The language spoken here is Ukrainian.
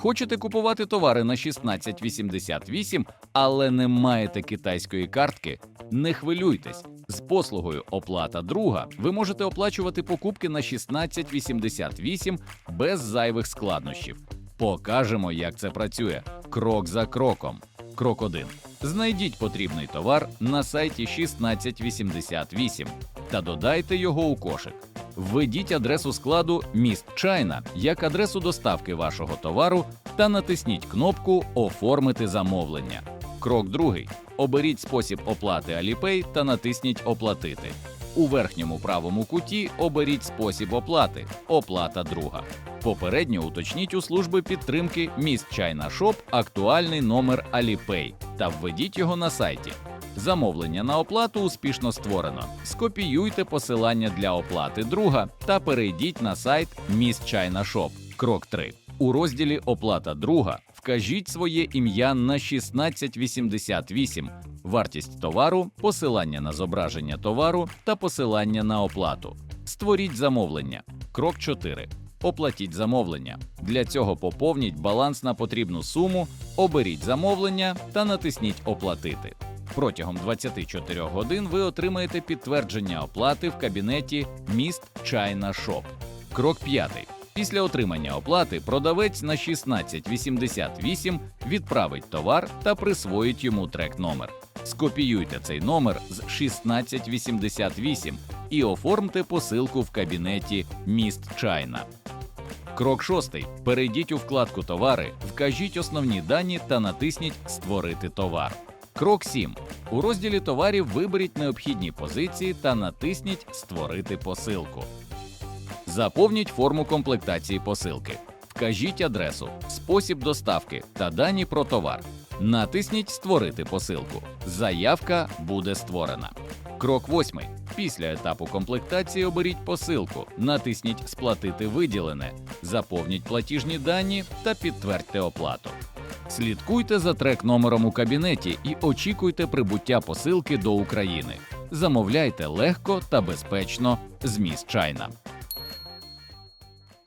Хочете купувати товари на 1688, але не маєте китайської картки? Не хвилюйтесь. З послугою оплата друга ви можете оплачувати покупки на 1688 без зайвих складнощів. Покажемо, як це працює крок за кроком. Крок 1. Знайдіть потрібний товар на сайті 1688 та додайте його у кошик. Введіть адресу складу міст Чайна як адресу доставки вашого товару та натисніть кнопку Оформити замовлення. Крок другий. Оберіть спосіб оплати Alipay та натисніть Оплатити. У верхньому правому куті оберіть спосіб оплати Оплата друга. Попередньо уточніть у служби підтримки Міст Чайна Шоп актуальний номер Alipay та введіть його на сайті. Замовлення на оплату успішно створено. Скопіюйте посилання для оплати друга та перейдіть на сайт Міст Чайна Шоп. Крок 3. У розділі Оплата друга вкажіть своє ім'я на 1688, вартість товару, посилання на зображення товару та посилання на оплату. Створіть замовлення. Крок 4. Оплатіть замовлення. Для цього поповніть баланс на потрібну суму, оберіть замовлення та натисніть Оплатити. Протягом 24 годин ви отримаєте підтвердження оплати в кабінеті Міст Чайна Шоп. Крок 5. Після отримання оплати продавець на 1688 відправить товар та присвоїть йому трек номер. Скопіюйте цей номер з 1688 і оформте посилку в кабінеті Міст Чайна. Крок 6. Перейдіть у вкладку Товари, вкажіть основні дані та натисніть Створити товар. Крок 7. У розділі товарів виберіть необхідні позиції та натисніть Створити посилку. Заповніть форму комплектації посилки. Вкажіть адресу, спосіб доставки та дані про товар. Натисніть Створити посилку. Заявка буде створена. Крок 8. Після етапу комплектації оберіть посилку, натисніть Сплатити виділене, заповніть платіжні дані та підтвердьте оплату. Слідкуйте за трек номером у кабінеті і очікуйте прибуття посилки до України. Замовляйте легко та безпечно з міст Чайна.